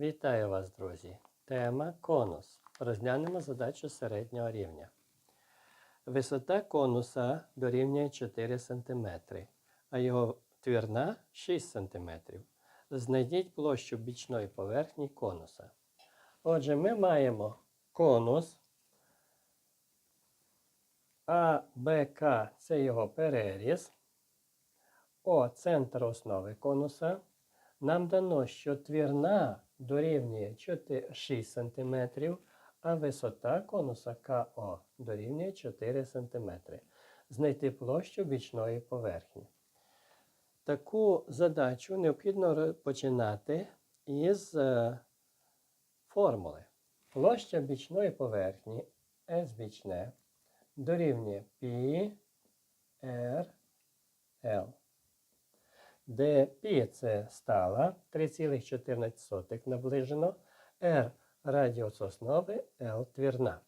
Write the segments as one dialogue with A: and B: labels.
A: Вітаю вас, друзі! Тема конус. Розглянемо задачу середнього рівня. Висота конуса дорівнює 4 см, а його твірна 6 см. Знайдіть площу бічної поверхні конуса. Отже, ми маємо конус. А, Б, К це його переріз. О центр основи конуса. Нам дано, що твірна дорівнює 6 см, а висота конуса КО дорівнює 4 см. Знайти площу бічної поверхні. Таку задачу необхідно починати із е, формули. Площа бічної поверхні S бічне дорівнює π де π це стала 3,14 наближено, r радіус основи, L твірна.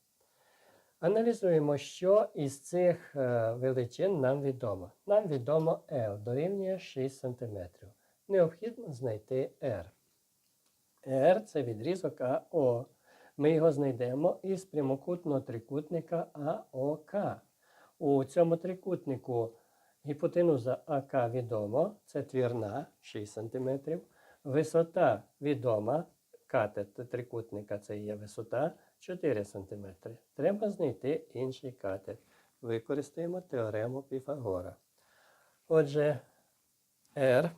A: Аналізуємо, що із цих е, величин нам відомо. Нам відомо L дорівнює 6 см. Необхідно знайти R. R це відрізок АО. Ми його знайдемо із прямокутного трикутника АОК. У цьому трикутнику гіпотенуза АК відомо, це твірна 6 см. Висота відома, катет трикутника це є висота 4 см. Треба знайти інший катет. Використаємо теорему Піфагора. Отже, R,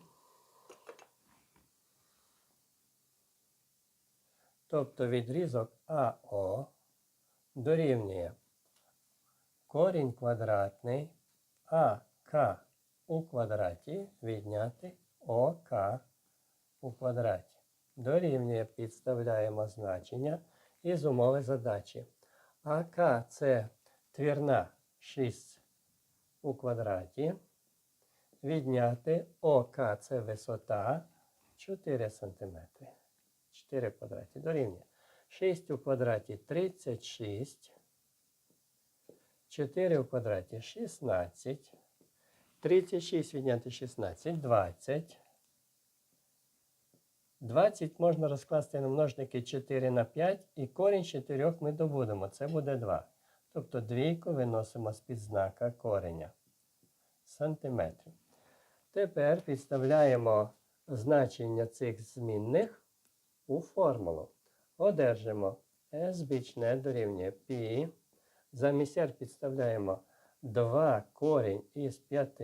A: тобто відрізок АО дорівнює корінь квадратний АК у квадраті відняти ОК у квадраті. Дорівнює підставляємо значення із умови задачі. АК це твірна 6 у квадраті. Відняти ОК це висота 4 см. 4 в квадраті дорівнює. 6 у квадраті 36. 4 в квадраті 16. 36 відняти 16 20. 20 можна розкласти на множники 4 на 5, і корінь 4 ми добудемо. Це буде 2. Тобто двійку виносимо з під знака кореня сантиметрів. Тепер підставляємо значення цих змінних у формулу. Одержимо S бічне дорівнює π. Замість R підставляємо 2 корінь із 5.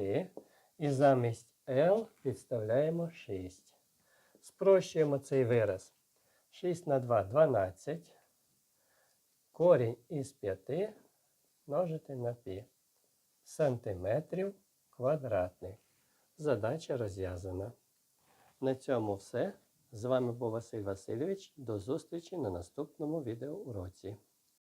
A: І замість L підставляємо 6. Спрощуємо цей вираз. 6 на 2 12. Корінь із 5 множити на π. Сантиметрів квадратних. Задача розв'язана. На цьому все. З вами був Василь Васильович. До зустрічі на наступному відеоуроці.